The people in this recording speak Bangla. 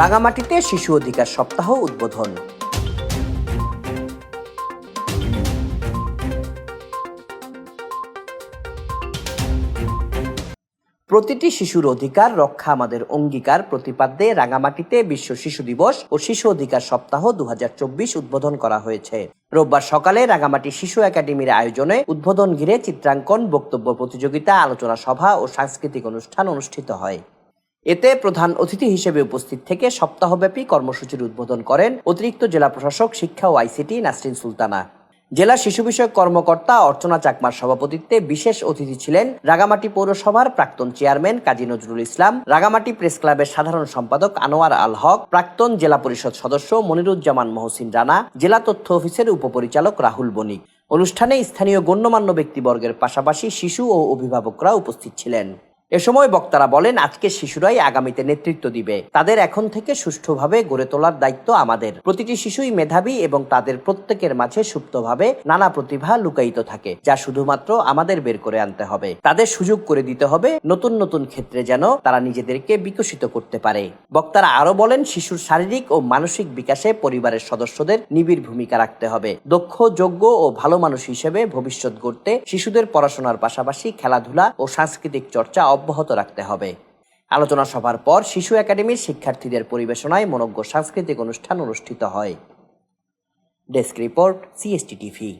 রাঙামাটিতে শিশু অধিকার সপ্তাহ উদ্বোধন। প্রতিটি শিশুর অধিকার রক্ষা আমাদের অঙ্গীকার প্রতিপাদ্যে রাঙামাটিতে বিশ্ব শিশু দিবস ও শিশু অধিকার সপ্তাহ দু হাজার চব্বিশ উদ্বোধন করা হয়েছে। রোববার সকালে রাঙামাটি শিশু একাডেমির আয়োজনে উদ্বোধন ঘিরে চিত্রাঙ্কন, বক্তব্য প্রতিযোগিতা, আলোচনা সভা ও সাংস্কৃতিক অনুষ্ঠান অনুষ্ঠিত হয়। এতে প্রধান অতিথি হিসেবে উপস্থিত থেকে সপ্তাহব্যাপী কর্মসূচির উদ্বোধন করেন অতিরিক্ত জেলা প্রশাসক, শিক্ষা ও আইসিটি নাসরিন সুলতানা। জেলা শিশু বিষয়ক কর্মকর্তা, অর্চনা চাকমার সভাপতিত্বে বিশেষ অতিথি ছিলেন রাগামাটি পৌরসভার প্রাক্তন চেয়ারম্যান কাজী নজরুল ইসলাম রাগামাটি প্রেস ক্লাবের সাধারণ সম্পাদক আনোয়ার আল হক, প্রাক্তন জেলা পরিষদ সদস্য মনিরুজ্জামান মহসিন রানা, জেলা তথ্য অফিসের উপপরিচালক রাহুল বণিক। অনুষ্ঠানে স্থানীয় গণ্যমান্য ব্যক্তিবর্গের পাশাপাশি শিশু ও অভিভাবকরা উপস্থিত ছিলেন। এ সময় বক্তারা বলেন আজকের শিশুরাই আগামীতে নেতৃত্ব দিবে। তাদের এখন থেকে সুষ্ঠুভাবে গড়ে তোলার দায়িত্ব আমাদের। প্রতিটি শিশুই মেধাবী এবং তাদের প্রত্যেকের মাঝে সুপ্তভাবে নানা প্রতিভা লুকায়িত থাকে, যা শুধুমাত্র আমাদের বের করে আনতে হবে। তাদের সুযোগ করে দিতে হবে নতুন নতুন ক্ষেত্রে যেন তারা নিজেদেরকে বিকশিত করতে পারে। বক্তারা আরও বলেন, শিশুর শারীরিক ও মানসিক বিকাশে পরিবারের সদস্যদের নিবিড় ভূমিকা রাখতে হবে। দক্ষ, যোগ্য ও ভালো মানুষ হিসেবে ভবিষ্যৎ গড়তে শিশুদের পড়াশোনার পাশাপাশি খেলাধুলা ও সাংস্কৃতিক চর্চা অব্যাহত রাখতে হবে। আলোচনা সভার পর শিশু একাডেমির শিক্ষার্থীদের পরিবেশনায় মনজ্ঞ সাংস্কৃতিক অনুষ্ঠান অনুষ্ঠিত হয়। Desk report CST TV